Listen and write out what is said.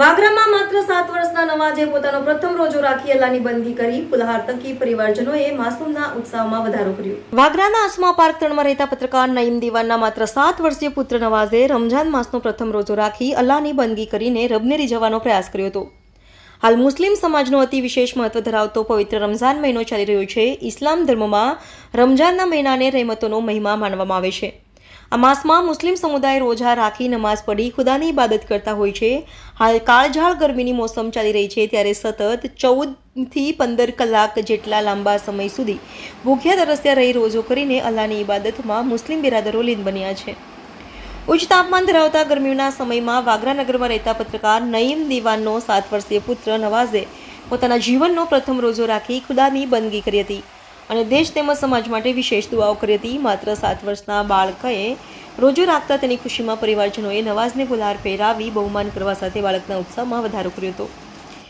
વાગરામાં માત્ર સાત વર્ષના નવાજે પોતાનો પ્રથમ રોજો રાખી અલ્લાની બંદી કરી. ફુલહાર તકી પરિવારજનોએ માસૂમના ઉત્સાહમાં વધારો કર્યો. વાગરાના અસમા પાર્ક ત્રણમાં રહેતા પત્રકાર નઈમ દીવાનના માત્ર સાત વર્ષીય પુત્ર નવાઝે રમઝાન માસનો પ્રથમ રોજો રાખી અલ્લાની બંદગી કરીને રબને રીઝવવાનો પ્રયાસ કર્યો હતો. હાલ મુસ્લિમ સમાજનો અતિ વિશેષ મહત્વ ધરાવતો પવિત્ર રમઝાન મહિનો ચાલી રહ્યો છે. ઇસ્લામ ધર્મમાં રમઝાનના મહિનાને રહેમતોનો મહિમા માનવામાં આવે છે. આ માસમાં મુસ્લિમ સમુદાય રોજા રાખી નમાઝ પઢી ખુદાની ઇબાદત કરતા હોય છે. હાલ કાળઝાળ ગરમીની મોસમ ચાલી રહી છે ત્યારે સતત ચૌદથી પંદર કલાક જેટલા લાંબા સમય સુધી ભૂખ્યા તરસ્યા રહી રોજો કરીને અલ્લાહની ઇબાદતમાં મુસ્લિમ બિરાદરો લીન બન્યા છે. ઉચ્ચ તાપમાન ધરાવતા ગરમીના સમયમાં વાગરાનગરમાં રહેતા પત્રકાર નઈમ દીવાનનો સાત વર્ષીય પુત્ર નવાઝે પોતાના જીવનનો પ્રથમ રોજો રાખી ખુદાની બંદગી કરી હતી. અને દેશ તેમજ સમાજ માટે વિશેષ દુઆઓ કરી હતી. માત્ર સાત વર્ષના બાળકએ રોજો રાખતા તેની ખુશીમાં પરિવારજનોએ નવાઝને ગુલાર પહેરાવી બહુમાન કરવા સાથે બાળકના ઉત્સાહમાં વધારો કર્યો હતો.